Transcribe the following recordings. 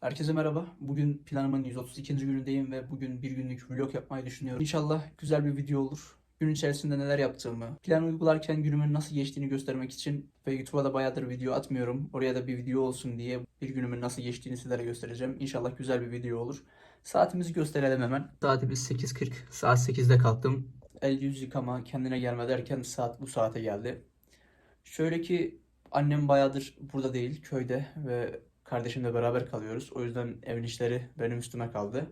Herkese merhaba. Bugün planımın 132. günündeyim ve bugün bir günlük vlog yapmayı düşünüyorum. İnşallah güzel bir video olur. Gün içerisinde neler yaptığımı, plan uygularken günümün nasıl geçtiğini göstermek için ve YouTube'a da bayağıdır video atmıyorum. Oraya da bir video olsun diye bir günümün nasıl geçtiğini sizlere göstereceğim. İnşallah güzel bir video olur. Saatimizi gösterelim hemen. Saatimiz 8.40. Saat 8'de kalktım. El yüz yıkama, kendine gelme derken saat bu saate geldi. Şöyle ki annem bayağıdır burada değil, köyde ve kardeşimle beraber kalıyoruz. O yüzden evin işleri benim üstüme kaldı.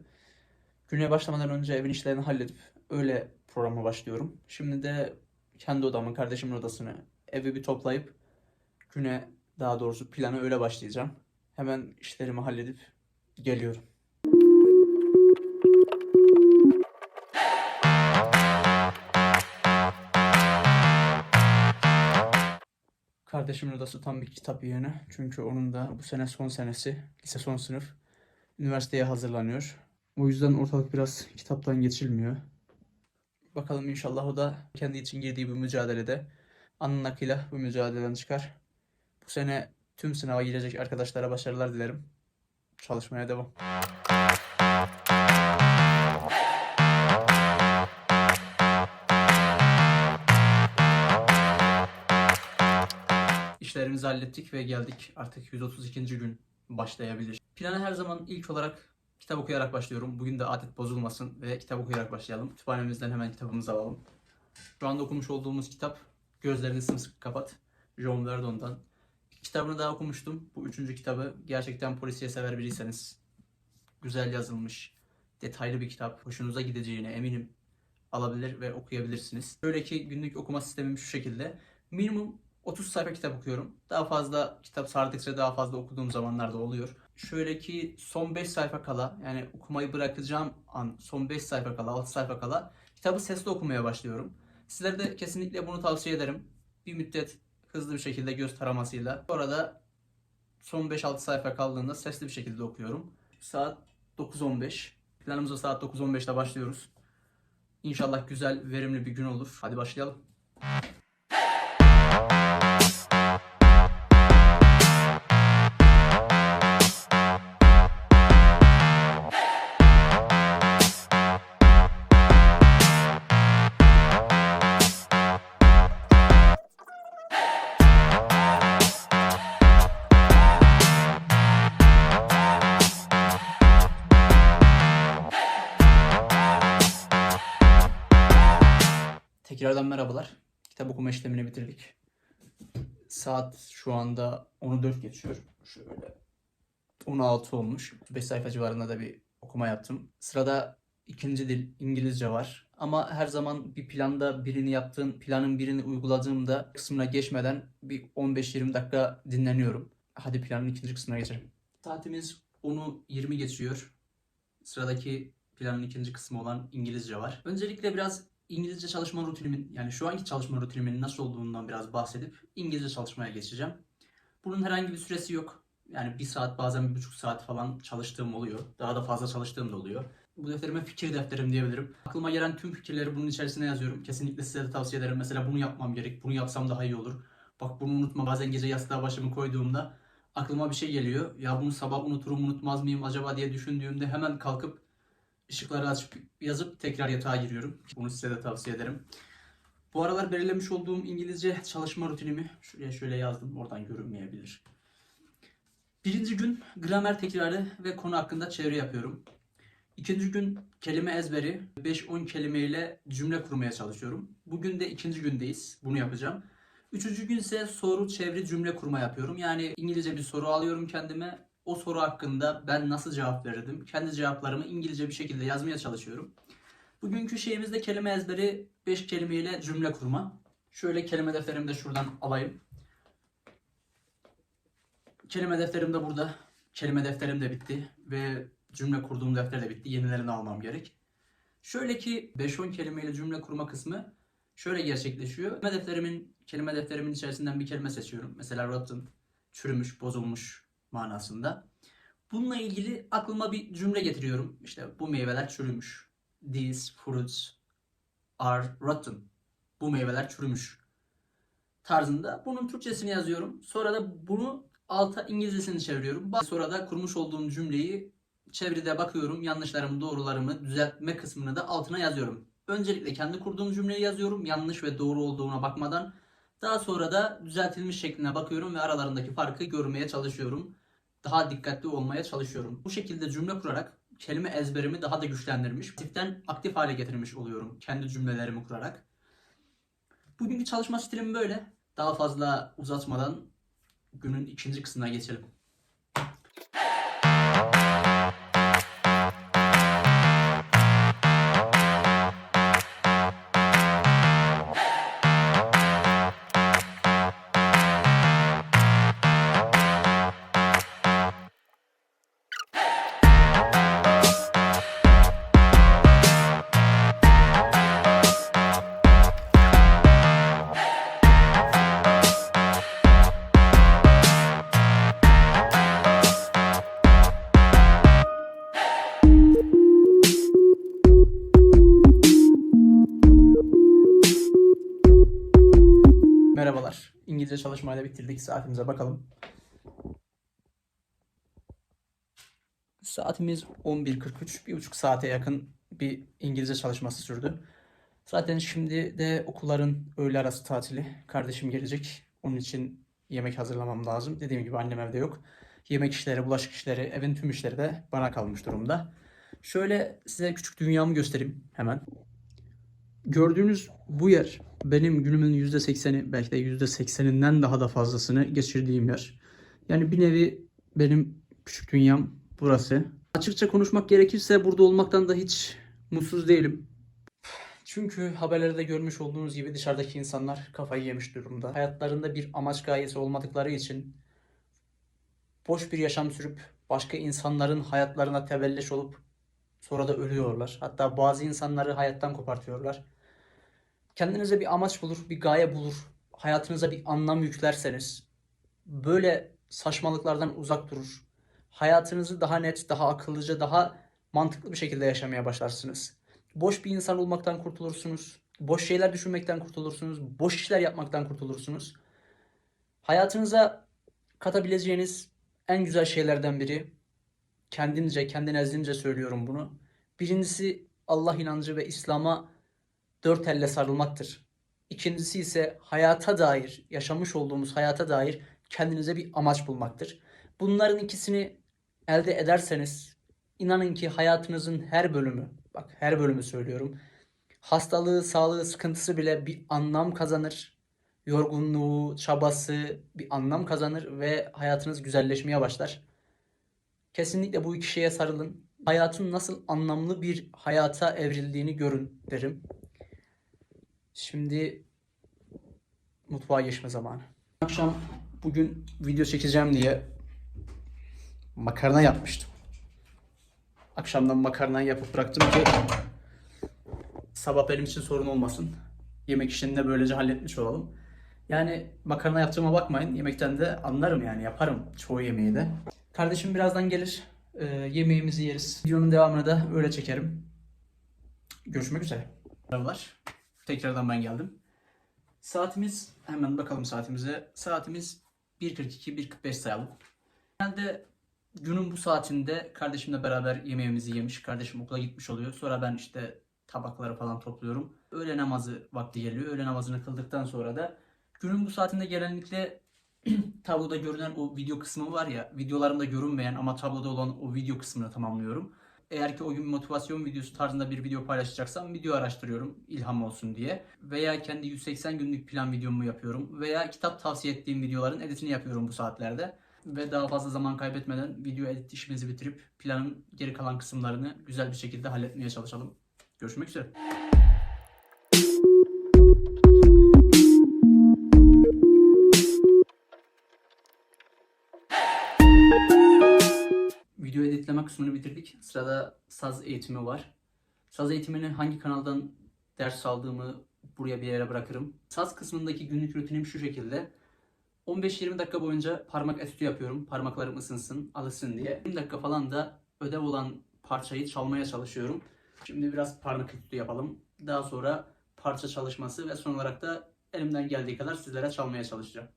Güne başlamadan önce evin işlerini halledip öyle programa başlıyorum. Şimdi de kendi odamı, kardeşimin odasını, evi bir toplayıp güne daha doğrusu plana öyle başlayacağım. Hemen işlerimi halledip geliyorum. Kardeşimin odası tam bir kitap yığını. Çünkü onun da bu sene son senesi. Lise son sınıf. Üniversiteye hazırlanıyor. O yüzden ortalık biraz kitaptan geçilmiyor. Bakalım inşallah o da kendi için girdiği bu mücadelede alnının akıyla bu mücadeleden çıkar. Bu sene tüm sınava girecek arkadaşlara başarılar dilerim. Çalışmaya devam. İşlerimizi hallettik ve geldik. Artık 132. gün başlayabilir. Plana her zaman ilk olarak kitap okuyarak başlıyorum. Bugün de adet bozulmasın ve kitap okuyarak başlayalım. Kütüphanemizden hemen kitabımızı alalım. Şu anda okumuş olduğumuz kitap Gözlerini Sımsıkı Kapat. John Verdon'dan. Kitabını daha okumuştum. Bu üçüncü kitabı gerçekten polisiye sever biriyseniz güzel yazılmış, detaylı bir kitap. Hoşunuza gideceğine eminim alabilir ve okuyabilirsiniz. Böyle ki günlük okuma sistemim şu şekilde. Minimum 30 sayfa kitap okuyorum. Daha fazla kitap sardıkça daha fazla okuduğum zamanlarda oluyor. Şöyle ki son 5 sayfa kala yani okumayı bırakacağım an son 5 sayfa kala 6 sayfa kala kitabı sesli okumaya başlıyorum. Sizlere de kesinlikle bunu tavsiye ederim. Bir müddet hızlı bir şekilde göz taramasıyla. Sonra da son 5-6 sayfa kaldığında sesli bir şekilde okuyorum. Saat 9.15. Planımıza saat 9.15'te başlıyoruz. İnşallah güzel, verimli bir gün olur. Hadi başlayalım. Tekrardan merhabalar. Kitap okuma işlemini bitirdik. Saat şu anda 10'u 4 geçiyor. Şöyle 16 olmuş. 5 sayfa civarında da bir okuma yaptım. Sırada ikinci dil İngilizce var. Ama her zaman bir planda birini yaptığım, planın birini uyguladığımda kısmına geçmeden bir 15-20 dakika dinleniyorum. Hadi planın ikinci kısmına geçelim. Saatimiz 10'u 20 geçiyor. Sıradaki planın ikinci kısmı olan İngilizce var. Öncelikle biraz İngilizce çalışma rutinimin yani şu anki çalışma rutinimin nasıl olduğundan biraz bahsedip İngilizce çalışmaya geçeceğim. Bunun herhangi bir süresi yok. Yani bir saat bazen bir buçuk saat falan çalıştığım oluyor. Daha da fazla çalıştığım da oluyor. Bu defterime fikir defterim diyebilirim. Aklıma gelen tüm fikirleri bunun içerisine yazıyorum. Kesinlikle size de tavsiye ederim. Mesela bunu yapmam gerek. Bunu yapsam daha iyi olur. Bak bunu unutma. Bazen gece yastığa başımı koyduğumda aklıma bir şey geliyor. Ya bunu sabah unuturum unutmaz mıyım acaba diye düşündüğümde hemen kalkıp ışıkları açıp yazıp tekrar yatağa giriyorum. Bunu size de tavsiye ederim. Bu aralar belirlemiş olduğum İngilizce çalışma rutinimi şuraya şöyle yazdım. Oradan görünmeyebilir. Birinci gün gramer tekrarı ve konu hakkında çeviri yapıyorum. İkinci gün kelime ezberi 5-10 kelimeyle cümle kurmaya çalışıyorum. Bugün de ikinci gündeyiz. Bunu yapacağım. Üçüncü gün ise soru çeviri cümle kurma yapıyorum. Yani İngilizce bir soru alıyorum kendime. O soru hakkında ben nasıl cevap verirdim? Kendi cevaplarımı İngilizce bir şekilde yazmaya çalışıyorum. Bugünkü şeyimizde kelime ezberi 5 kelimeyle cümle kurma. Şöyle kelime defterimi de şuradan alayım. Kelime defterim de burada. Kelime defterim de bitti ve cümle kurduğum defter de bitti. Yenilerini almam gerek. Şöyle ki 5-10 kelimeyle cümle kurma kısmı şöyle gerçekleşiyor. Kelime defterimin kelime defterimin içerisinden bir kelime seçiyorum. Mesela rotten, çürümüş, bozulmuş manasında. Bununla ilgili aklıma bir cümle getiriyorum. İşte bu meyveler çürümüş. These fruits are rotten. Bu meyveler çürümüş tarzında bunun Türkçesini yazıyorum. Sonra da bunu alta İngilizcesini çeviriyorum. Sonra da kurmuş olduğum cümleyi çeviride bakıyorum. Yanlışlarımı, doğrularımı düzeltme kısmını da altına yazıyorum. Öncelikle kendi kurduğum cümleyi yazıyorum. Yanlış ve doğru olduğuna bakmadan. Daha sonra da düzeltilmiş şekline bakıyorum ve aralarındaki farkı görmeye çalışıyorum. Daha dikkatli olmaya çalışıyorum. Bu şekilde cümle kurarak kelime ezberimi daha da güçlendirmiş. Aktiften aktif hale getirmiş oluyorum kendi cümlelerimi kurarak. Bugünkü çalışma stilim böyle. Daha fazla uzatmadan günün ikinci kısmına geçelim. İngilizce çalışmayı da bitirdik. Saatimize bakalım. Saatimiz 11.43. Bir buçuk saate yakın bir İngilizce çalışması sürdü. Zaten şimdi de okulların öğle arası tatili. Kardeşim gelecek. Onun için yemek hazırlamam lazım. Dediğim gibi annem evde yok. Yemek işleri, bulaşık işleri, evin tüm işleri de bana kalmış durumda. Şöyle size küçük dünyamı göstereyim hemen. Gördüğünüz bu yer benim günümün %80'i belki de %80'inden daha da fazlasını geçirdiğim yer. Yani bir nevi benim küçük dünyam burası. Açıkça konuşmak gerekirse burada olmaktan da hiç mutsuz değilim. Çünkü haberlerde görmüş olduğunuz gibi dışarıdaki insanlar kafayı yemiş durumda. Hayatlarında bir amaç gayesi olmadıkları için boş bir yaşam sürüp başka insanların hayatlarına tebelleş olup sonra da ölüyorlar. Hatta bazı insanları hayattan kopartıyorlar. Kendinize bir amaç bulur, bir gaye bulur, hayatınıza bir anlam yüklerseniz böyle saçmalıklardan uzak durur. Hayatınızı daha net, daha akıllıca, daha mantıklı bir şekilde yaşamaya başlarsınız. Boş bir insan olmaktan kurtulursunuz. Boş şeyler düşünmekten kurtulursunuz. Boş işler yapmaktan kurtulursunuz. Hayatınıza katabileceğiniz en güzel şeylerden biri kendince, kendi nezdince söylüyorum bunu. Birincisi Allah inancı ve İslam'a dört elle sarılmaktır. İkincisi ise hayata dair, yaşamış olduğumuz hayata dair kendinize bir amaç bulmaktır. Bunların ikisini elde ederseniz inanın ki hayatınızın her bölümü, bak her bölümü söylüyorum. Hastalığı, sağlığı, sıkıntısı bile bir anlam kazanır. Yorgunluğu, çabası bir anlam kazanır ve hayatınız güzelleşmeye başlar. Kesinlikle bu iki şeye sarılın. Hayatın nasıl anlamlı bir hayata evrildiğini görün derim. Şimdi mutfağa geçme zamanı. Akşam bugün video çekeceğim diye makarna yapmıştım. Akşamdan makarna yapıp bıraktım ki sabah benim için sorun olmasın. Yemek işini de böylece halletmiş olalım. Yani makarna yaptığıma bakmayın. Yemekten de anlarım yani yaparım çoğu yemeği de. Kardeşim birazdan gelir. Ee, yemeğimizi yeriz. Videonun devamını da öyle çekerim. Görüşmek üzere. Merhabalar. Tekrardan ben geldim. Saatimiz hemen bakalım saatimize. Saatimiz 1.42 1.45 sayalım. Genelde günün bu saatinde kardeşimle beraber yemeğimizi yemiş. Kardeşim okula gitmiş oluyor. Sonra ben işte tabakları falan topluyorum. Öğle namazı vakti geliyor. Öğle namazını kıldıktan sonra da günün bu saatinde genellikle tabloda görünen o video kısmı var ya, videolarımda görünmeyen ama tabloda olan o video kısmını tamamlıyorum. Eğer ki o gün motivasyon videosu tarzında bir video paylaşacaksam video araştırıyorum ilham olsun diye. Veya kendi 180 günlük plan videomu yapıyorum. Veya kitap tavsiye ettiğim videoların editini yapıyorum bu saatlerde. Ve daha fazla zaman kaybetmeden video edit işimizi bitirip planın geri kalan kısımlarını güzel bir şekilde halletmeye çalışalım. Görüşmek üzere. Video editleme kısmını bitirdik. Sırada saz eğitimi var. Saz eğitimini hangi kanaldan ders aldığımı buraya bir yere bırakırım. Saz kısmındaki günlük rutinim şu şekilde. 15-20 dakika boyunca parmak etüdü yapıyorum. Parmaklarım ısınsın, alışsın diye. 20 dakika falan da ödev olan parçayı çalmaya çalışıyorum. Şimdi biraz parmak etüdü yapalım. Daha sonra parça çalışması ve son olarak da elimden geldiği kadar sizlere çalmaya çalışacağım.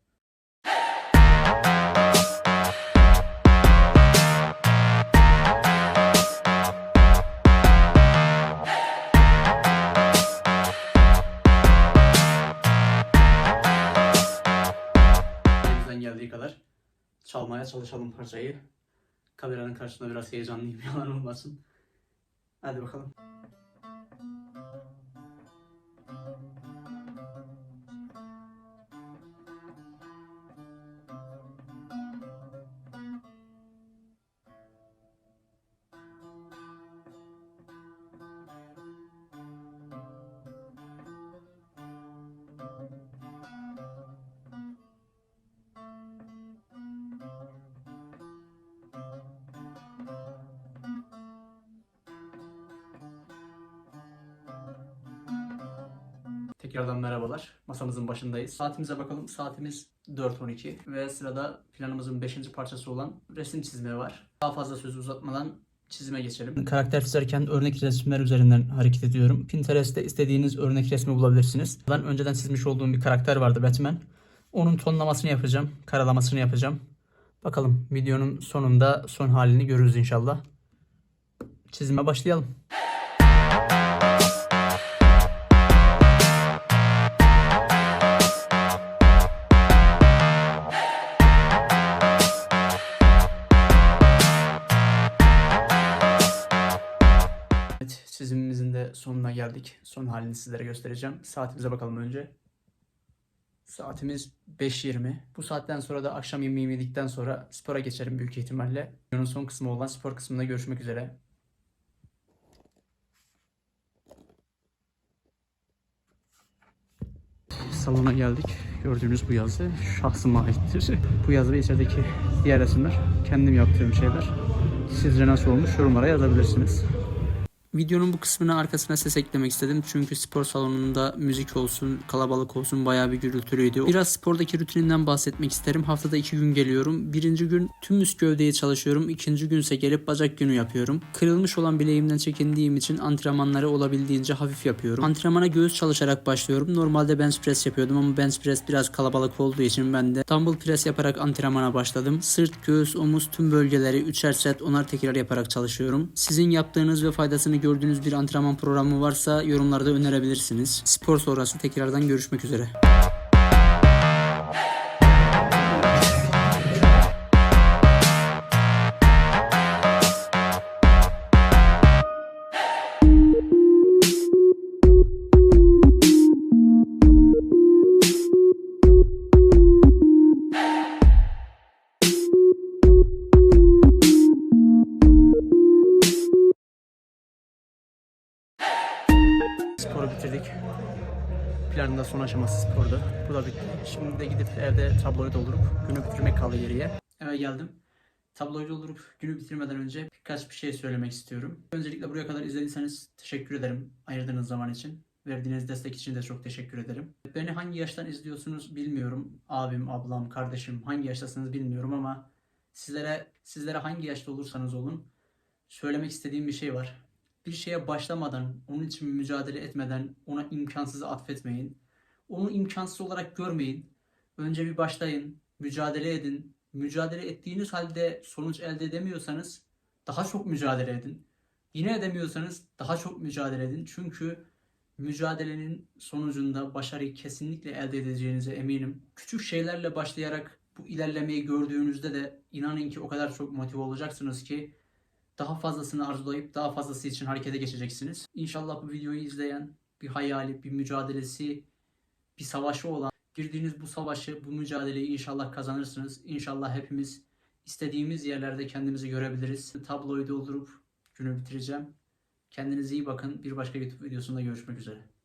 Tamamlamaya çalışalım parçayı. Kameranın karşısında biraz heyecanlıyım yalan olmasın. Hadi bakalım. Tekrardan merhabalar. Masamızın başındayız. Saatimize bakalım. Saatimiz 4.12 ve sırada planımızın 5. parçası olan resim çizme var. Daha fazla sözü uzatmadan çizime geçelim. Karakter çizerken örnek resimler üzerinden hareket ediyorum. Pinterest'te istediğiniz örnek resmi bulabilirsiniz. Ben önceden çizmiş olduğum bir karakter vardı Batman. Onun tonlamasını yapacağım, karalamasını yapacağım. Bakalım videonun sonunda son halini görürüz inşallah. Çizime başlayalım. Sonuna geldik. Son halini sizlere göstereceğim. Saatimize bakalım önce. Saatimiz 5.20. Bu saatten sonra da akşam yemeğimi yedikten sonra spora geçerim büyük ihtimalle. Videonun son kısmı olan spor kısmında görüşmek üzere. Salona geldik. Gördüğünüz bu yazı şahsıma aittir. Bu yazı ve içerideki diğer resimler kendim yaptığım şeyler. Sizce nasıl olmuş yorumlara yazabilirsiniz. Videonun bu kısmına arkasına ses eklemek istedim. Çünkü spor salonunda müzik olsun, kalabalık olsun bayağı bir gürültülüydü. Biraz spordaki rutininden bahsetmek isterim. Haftada iki gün geliyorum. Birinci gün tüm üst gövdeyi çalışıyorum. İkinci günse gelip bacak günü yapıyorum. Kırılmış olan bileğimden çekindiğim için antrenmanları olabildiğince hafif yapıyorum. Antrenmana göğüs çalışarak başlıyorum. Normalde bench press yapıyordum ama bench press biraz kalabalık olduğu için ben de dumbbell press yaparak antrenmana başladım. Sırt, göğüs, omuz tüm bölgeleri üçer set onar tekrar yaparak çalışıyorum. Sizin yaptığınız ve faydasını gördüğünüz bir antrenman programı varsa yorumlarda önerebilirsiniz. Spor sonrası tekrardan görüşmek üzere. Sporu bitirdik. Planın da son aşaması spordu. Bu da bitti. Şimdi de gidip evde tabloyu doldurup günü bitirmek kaldı geriye. Eve geldim. Tabloyu doldurup günü bitirmeden önce birkaç bir şey söylemek istiyorum. Öncelikle buraya kadar izlediyseniz teşekkür ederim ayırdığınız zaman için. Verdiğiniz destek için de çok teşekkür ederim. Beni hangi yaştan izliyorsunuz bilmiyorum. Abim, ablam, kardeşim hangi yaştasınız bilmiyorum ama sizlere sizlere hangi yaşta olursanız olun söylemek istediğim bir şey var bir şeye başlamadan, onun için mücadele etmeden ona imkansızı atfetmeyin. Onu imkansız olarak görmeyin. Önce bir başlayın, mücadele edin. Mücadele ettiğiniz halde sonuç elde edemiyorsanız daha çok mücadele edin. Yine edemiyorsanız daha çok mücadele edin. Çünkü mücadelenin sonucunda başarıyı kesinlikle elde edeceğinize eminim. Küçük şeylerle başlayarak bu ilerlemeyi gördüğünüzde de inanın ki o kadar çok motive olacaksınız ki daha fazlasını arzulayıp daha fazlası için harekete geçeceksiniz. İnşallah bu videoyu izleyen bir hayali, bir mücadelesi, bir savaşı olan girdiğiniz bu savaşı, bu mücadeleyi inşallah kazanırsınız. İnşallah hepimiz istediğimiz yerlerde kendimizi görebiliriz. Tabloyu doldurup günü bitireceğim. Kendinize iyi bakın. Bir başka YouTube videosunda görüşmek üzere.